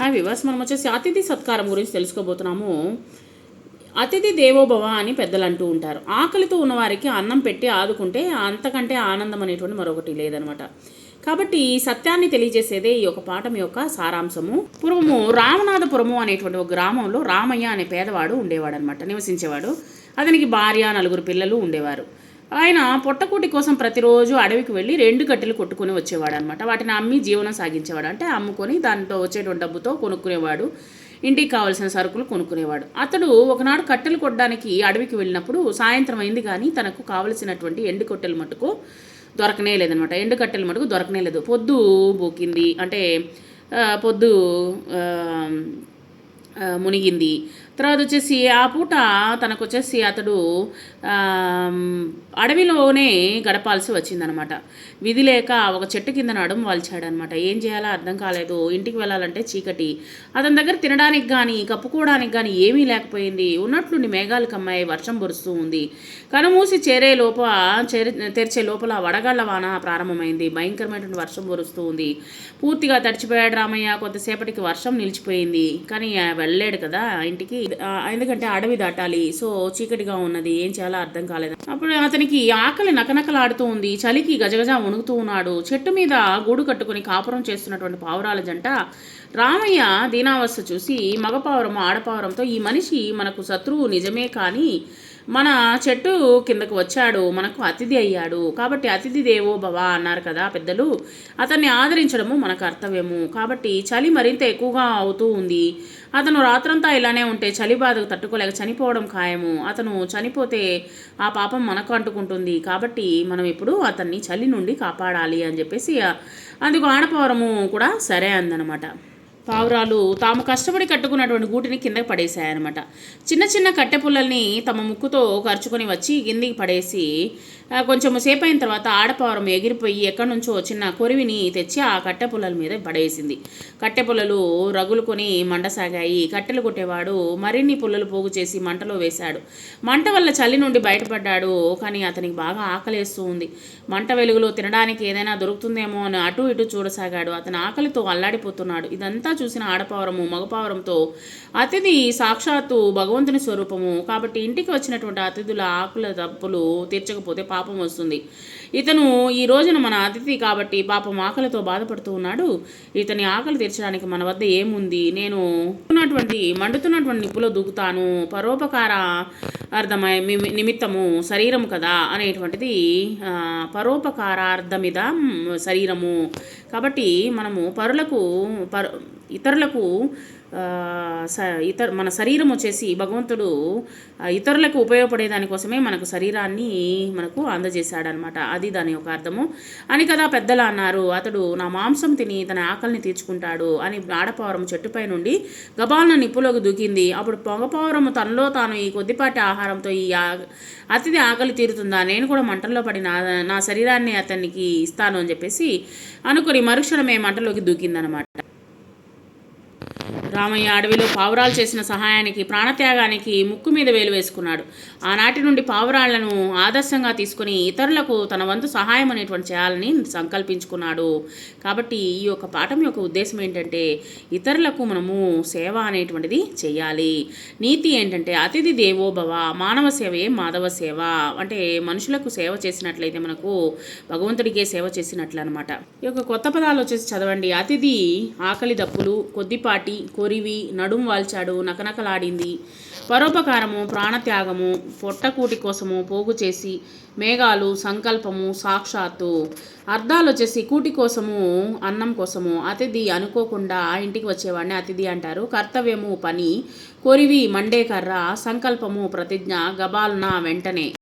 Hi viewers మనం వచ్చేసి అతిథి సత్కారం గురించి తెలుసుకోబోతున్నాము. అతిథి దేవోభవ అని పెద్దలు అంటూ ఉంటారు. ఆకలితో ఉన్నవారికి అన్నం పెట్టి ఆదుకుంటే అంతకంటే ఆనందం అనేటువంటి మరొకటి లేదనమాట. కాబట్టి ఈ సత్యాన్ని తెలియజేసేదే ఈ యొక్క పాఠం యొక్క సారాంశము. పూర్వము రామనాథపురము అనేటువంటి ఒక గ్రామంలో రామయ్య అనే పేదవాడు ఉండేవాడు అనమాట నివసించేవాడు. అతనికి భార్య నలుగురు పిల్లలు ఉండేవారు. ఆయన పొట్టకూటి కోసం ప్రతిరోజు అడవికి వెళ్ళి రెండు కట్టెలు కొట్టుకొని వచ్చేవాడు అనమాట వాటిని అమ్మి జీవనం సాగించేవాడు. అంటే అమ్ముకొని దాంతో వచ్చేటువంటి డబ్బుతో కొనుక్కునేవాడు. ఇంటికి కావాల్సిన సరుకులు కొనుక్కునేవాడు. అతడు ఒకనాడు కట్టెలు కొట్టడానికి అడవికి వెళ్ళినప్పుడు సాయంత్రం అయింది కానీ తనకు కావలసినటువంటి ఎండు కట్టెలు మటుకు దొరకనే లేదనమాట ఎండు కట్టెలు మటుకు దొరకనే లేదు. పొద్దు బోకింది అంటే పొద్దు మునిగింది. తర్వాత వచ్చేసి ఆ పూట తనకు వచ్చేసి అతడు అడవిలోనే గడపాల్సి వచ్చిందనమాట. విధి లేక ఒక చెట్టు కింద నడుము వాల్చాడనమాట. ఏం చేయాలో అర్థం కాలేదు. ఇంటికి వెళ్ళాలంటే చీకటి. అతని దగ్గర తినడానికి కానీ కప్పుకోవడానికి కానీ ఏమీ లేకపోయింది. ఉన్నట్లుండి మేఘాలు కమ్మాయి వర్షం కురుస్తూ ఉంది. కనుమూసి చేరే లోప చేరి తెరిచే లోపల వడగళ్ళ వాన ప్రారంభమైంది. భయంకరమైనటువంటి వర్షం కురుస్తూ ఉంది. పూర్తిగా తడిచిపోయాడు రామయ్య. కొంతసేపటికి వర్షం నిలిచిపోయింది. కానీ వెళ్ళలేడు వెళ్ళాడు కదా ఇంటికి. ఎందుకంటే అడవి దాటాలి. సో చీకటిగా ఉన్నది. ఏం చేయాలో అర్థం కాలేదు. అప్పుడు అతనికి ఆకలి నకనకలాడుతూ ఉంది. చలికి గజగజ వణుకుతూ ఉన్నాడు. చెట్టు మీద గూడు కట్టుకుని కాపురం చేస్తున్నటువంటి పావురాల జంట రామయ్య దీనావస్థ చూసి మగపావురం ఆడపావురంతో ఈ మనిషి మనకు శత్రువు నిజమే కానీ మన చెట్టు కిందకు వచ్చాడు మనకు అతిథి అయ్యాడు. కాబట్టి అతిథి దేవో భవ అన్నారు కదా పెద్దలు. అతన్ని ఆదరించడము మన కర్తవ్యము. కాబట్టి చలి మరింత ఎక్కువగా అవుతూ ఉంది. అతను రాత్రంతా ఇలానే ఉంటే చలి బాధకు తట్టుకోలేక చనిపోవడం ఖాయము. అతను చనిపోతే ఆ పాపం మనకు అంటుకుంటుంది. కాబట్టి మనం ఇప్పుడు అతన్ని చలి నుండి కాపాడాలి అని చెప్పేసి అందుకు ఆడపవరము కూడా సరే అందనమాట. పావురాలు తాము కష్టపడి కట్టుకున్నటువంటి గూటిని కిందకి పడేశాయన్నమాట. చిన్న చిన్న కట్టె పుల్లల్ని తమ ముక్కుతో ఖర్చుకొని వచ్చి కిందికి పడేసి కొంచెం సేపు అయిన తర్వాత ఆడపావురం ఎగిరిపోయి ఎక్కడి నుంచో చిన్న కొరివిని తెచ్చి ఆ కట్టె పుల్లల మీద పడేసింది. కట్టె పుల్లలు రగులుకొని మండసాగాయి. కట్టెలు కొట్టేవాడు మరిన్ని పుల్లలు పోగు చేసి మంటలో వేశాడు. మంట వల్ల చలి నుండి బయటపడ్డాడు కానీ అతనికి బాగా ఆకలేస్తూ ఉంది. మంట వెలుగులో తినడానికి ఏదైనా దొరుకుతుందేమో అని అటు ఇటు చూడసాగాడు. అతని ఆకలితో అల్లాడిపోతున్నాడు. ఇదంతా చూసిన ఆడపావురము మగపావురంతో అతిథి సాక్షాత్తు భగవంతుని స్వరూపము. కాబట్టి ఇంటికి వచ్చినటువంటి అతిథుల ఆకుల తప్పులు తీర్చకపోతే పాపం వస్తుంది. ఇతను ఈ రోజున మన అతిథి కాబట్టి పాపం ఆకలితో బాధపడుతూ ఉన్నాడు. ఇతని ఆకలి తీర్చడానికి మన వద్ద ఏముంది? నేను ఉన్నటువంటి మండుతున్నటువంటి నిప్పులో దూకుతాను. పరోపకార అర్థమై నిమిత్తము శరీరము కదా అనేటువంటిది పరోపకారార్థమిద శరీరము. కాబట్టి మనము పరులకు పరు ఇతరులకు స ఇతర మన శరీరం వచ్చేసి భగవంతుడు ఇతరులకు ఉపయోగపడే దానికోసమే మనకు శరీరాన్ని మనకు అందజేశాడనమాట. అది దాని యొక్క అర్థము. అని కదా పెద్దలు అన్నారు. అతడు నా మాంసం తిని తన ఆకలిని తీర్చుకుంటాడు అని ఆడపావురం చెట్టుపై నుండి గబాలను నిప్పులోకి దూకింది. అప్పుడు పొగపావురం తనలో తాను ఈ కొద్దిపాటి ఆహారంతో ఈ ఆ- అతిథి ఆకలి తీరుతుందా? నేను కూడా మంటల్లో పడి నా నా శరీరాన్ని అతనికి ఇస్తాను అని చెప్పేసి అనుకుని మరుక్షణమే మంటలోకి దూకిందనమాట. రామయ్య అడవిలో పావురాలు చేసిన సహాయానికి ప్రాణత్యాగానికి ముక్కు మీద వేలు వేసుకున్నాడు. ఆనాటి నుండి పావురాళ్ళను ఆదర్శంగా తీసుకుని ఇతరులకు తన వంతు సహాయం అనేటువంటి చేయాలని సంకల్పించుకున్నాడు. కాబట్టి ఈ యొక్క పాఠం యొక్క ఉద్దేశం ఏంటంటే ఇతరులకు మనము సేవ అనేటువంటిది చేయాలి. నీతి ఏంటంటే అతిథి దేవోభవ మానవ సేవయే మాధవ సేవ. అంటే మనుషులకు సేవ చేసినట్లయితే మనకు భగవంతుడికే సేవ చేసినట్లు అనమాట ఈ యొక్క కొత్త పదాలు వచ్చేసి చదవండి. అతిథి ఆకలి దప్పులు కొద్దిపాటి కొరివి నడుం వాల్చాడు నకనకలాడింది. పరోపకారము ప్రాణత్యాగము పొట్టకూటి కోసము పోగు చేసి మేఘాలు సంకల్పము సాక్షాత్తు. అర్థాలు వచ్చేసి కూటి కోసము అన్నం కోసము. అతిథి అనుకోకుండా ఇంటికి వచ్చేవాడిని అతిథి అంటారు. కర్తవ్యము పని. కొరివి మండే కర్ర సంకల్పము ప్రతిజ్ఞ గబాల్న వెంటనే.